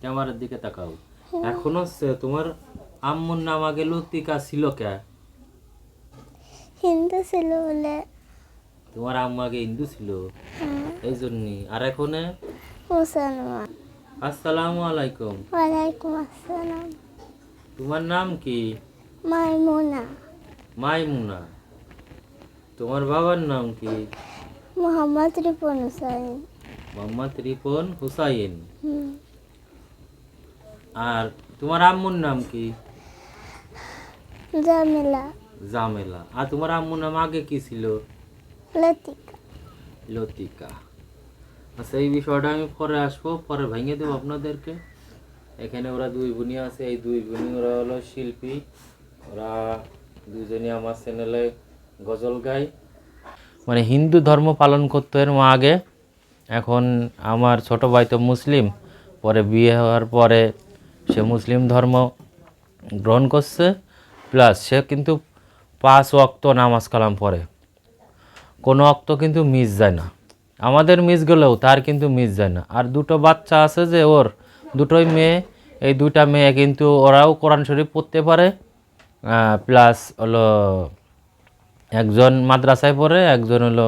ক্যামেরার দিকে তাকাও। এখন হচ্ছে তোমার আম্মুর নাম আগে লতিকা ছিল কে? হিন্দু ছিল বলে। তোমার আম্মু আগে হিন্দু ছিল? হ্যাঁ, এই জন্যই আর এখন? মুসলমান। আসসালামু আলাইকুম। ওয়ালাইকুম আসসালাম। তোমার নাম কি? মাইমুনা। মাইমুনা। তোমার বাবার নাম কি? মোহাম্মদ রিপন হুসাইন। মোহাম্মদ রিপন হুসাইন। আর তোমার আম্মুর নাম কি? জামিলা। জামেলা। আর তোমার আম্মুর নাম আগে কি ছিল? লতিকা। লতিকা। আচ্ছা এই বিষয়টা আমি পরে আসব পরে ভেঙে দেবো আপনাদেরকে। এখানে ওরা দুই বোনই আছে এই দুই বোনই ওরা হলো শিল্পী। ওরা দুজনই আমার চ্যানেলে গজল গায়। মানে হিন্দু ধর্ম পালন করতো এর মা আগে। এখন আমার ছোট ভাই তো মুসলিম পরে বিয়ে হওয়ার পরে সে মুসলিম ধর্ম গ্রহণ করছে প্লাস সে কিন্তু পাঁচ ওয়াক্ত নামাজ কালাম পড়ে। কোনো অক্ত কিন্তু মিস যায় না। আমাদের মিস গেলেও তার কিন্তু মিস যায় না। আর দুটো বাচ্চা আছে যে ওর, দুটোই মেয়ে, এই দুইটা মেয়ে কিন্তু ওরাও কোরআন শরীফ পড়তে পারে প্লাস হলো একজন মাদ্রাসায় পড়ে, একজন হলো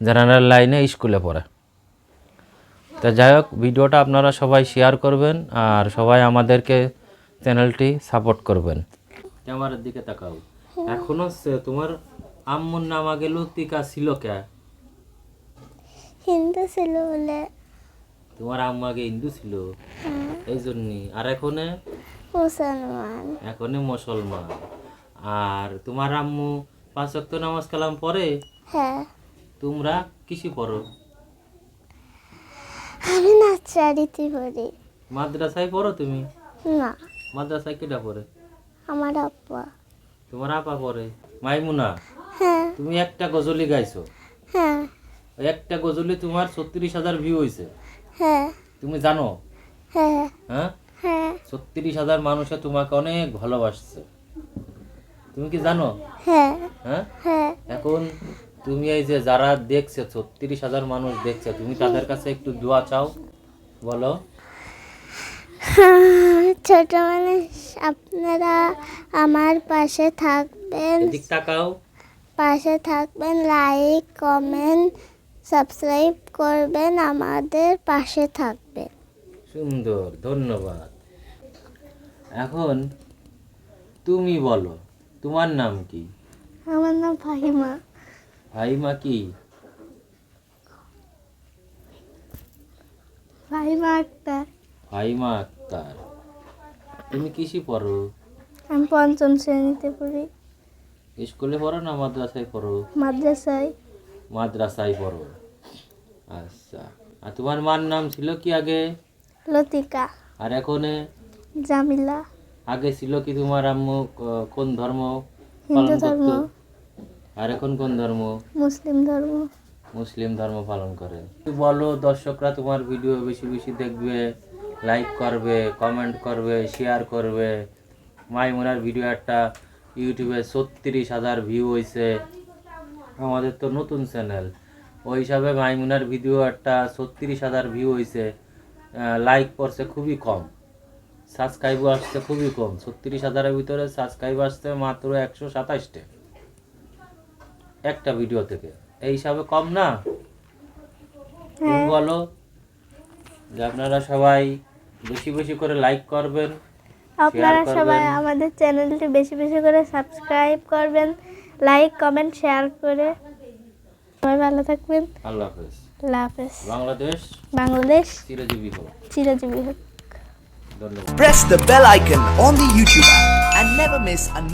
জেনারেল লাইনে স্কুলে পড়ে। তা যাই হোক ভিডিওটা আপনারা সবাই শেয়ার করবেন আর সবাই আমাদেরকে চ্যানেলটি সাপোর্ট করবেন। ক্যামেরার দিকে তাকাও। এখন হচ্ছে তোমার আম্মুর নাম আগে লতিকা ছিল কে? হিন্দু ছিল বলে। তোমার আম্মু আগে হিন্দু ছিল? হ্যাঁ, এই জন্যই আর এখনে? মুসলমান। এখনে মুসলমান। আর তোমার আম্মু পাঁচ ওয়াক্ত নামাজ কালাম পরে হ্যাঁ। তোমরা কিসি পড়ো? আমি নাচারিতে পড়ি। মাদ্রাসায় পড়ো তুমি? না। মাদ্রাসায় কেটা পড়ে? আমার আব্বা তোমার আপা পড়ে? মাইমুনা? হ্যাঁ। তুমি একটা গজলি গাইছো। হ্যাঁ। ওই একটা গজলি তোমার ছত্রিশ হাজার ভিউ হয়েছে হ্যাঁ। তুমি জানো? হ্যাঁ। হ্যাঁ? হ্যাঁ। ছত্রিশ হাজার মানুষে তোমাকে অনেক ভালোবাসছে। তুমি কি জানো? হ্যাঁ। হ্যাঁ? হ্যাঁ। এখন তুমি এই যে যারা দেখছে ছত্রিশ হাজার মানুষ দেখছে তুমি তাদের কাছে একটু দোয়া চাও? বলো। ছোট মানুষ আপনারা আমার পাশে থাকবেন। তাকাও। পাশে থাকবেন লাইক কমেন্ট সাবস্ক্রাইব করবেন আমাদের পাশে থাকবেন। সুন্দর ধন্যবাদ। এখন তুমি বলো তোমার নাম কি? আমার নাম ফাহিমা। ভাইমা কি? ফাহিমা আক্তার। ভাইমা আক্তার। তুমি কিসি পড়ো? আমি পঞ্চম শ্রেণীতে পড়ি। স্কুলে পড়ো না মাদ্রাসায় পড়ো? মাদ্রাসায়। মাদ্রাসায় পড়ো। আচ্ছা। আর তোমার মার নাম ছিল কি আগে? লতিকা। আর এখন? জামিলা। আগে ছিল কি তোমার আম্মু কোন ধর্ম? হিন্দু ধর্ম। আর এখন কোন ধর্ম? মুসলিম ধর্ম। মুসলিম ধর্ম পালন করে। তুমি বলো দর্শকরা তোমার ভিডিও বেশি বেশি দেখবে লাইক করবে কমেন্ট করবে শেয়ার করবে মাইমুনার ভিডিও একটা ইউটিউবে ছত্রিশ হাজার ভিউ হয়েছে আমাদের তো নতুন চ্যানেল ওই হিসাবে মাইমুনার ভিডিও একটা ছত্রিশ হাজার ভিউ হয়েছে লাইক পড়ছে খুবই কম। সাবস্ক্রাইবও আসছে খুবই কম ছত্রিশ হাজারের ভিতরে সাবস্ক্রাইব আসছে মাত্র একশো সাতাশটে একটা ভিডিও থেকে। এই হিসাবে কম না? হ্যাঁ। বলো যে আপনারা সবাই বেশি বেশি করে লাইক করবেন আপনারা সবাই আমাদের চ্যানেলটি বেশি বেশি করে সাবস্ক্রাইব করবেন লাইক কমেন্ট শেয়ার করে। সবাই ভালো থাকবেন। আল্লাহ হাফেজ। আল্লাহ হাফেজ। বাংলাদেশ বাংলাদেশ চিরজীবী হোক। চিরজীবী হোক। ধন্যবাদ। Press the bell icon on the YouTube app and never miss a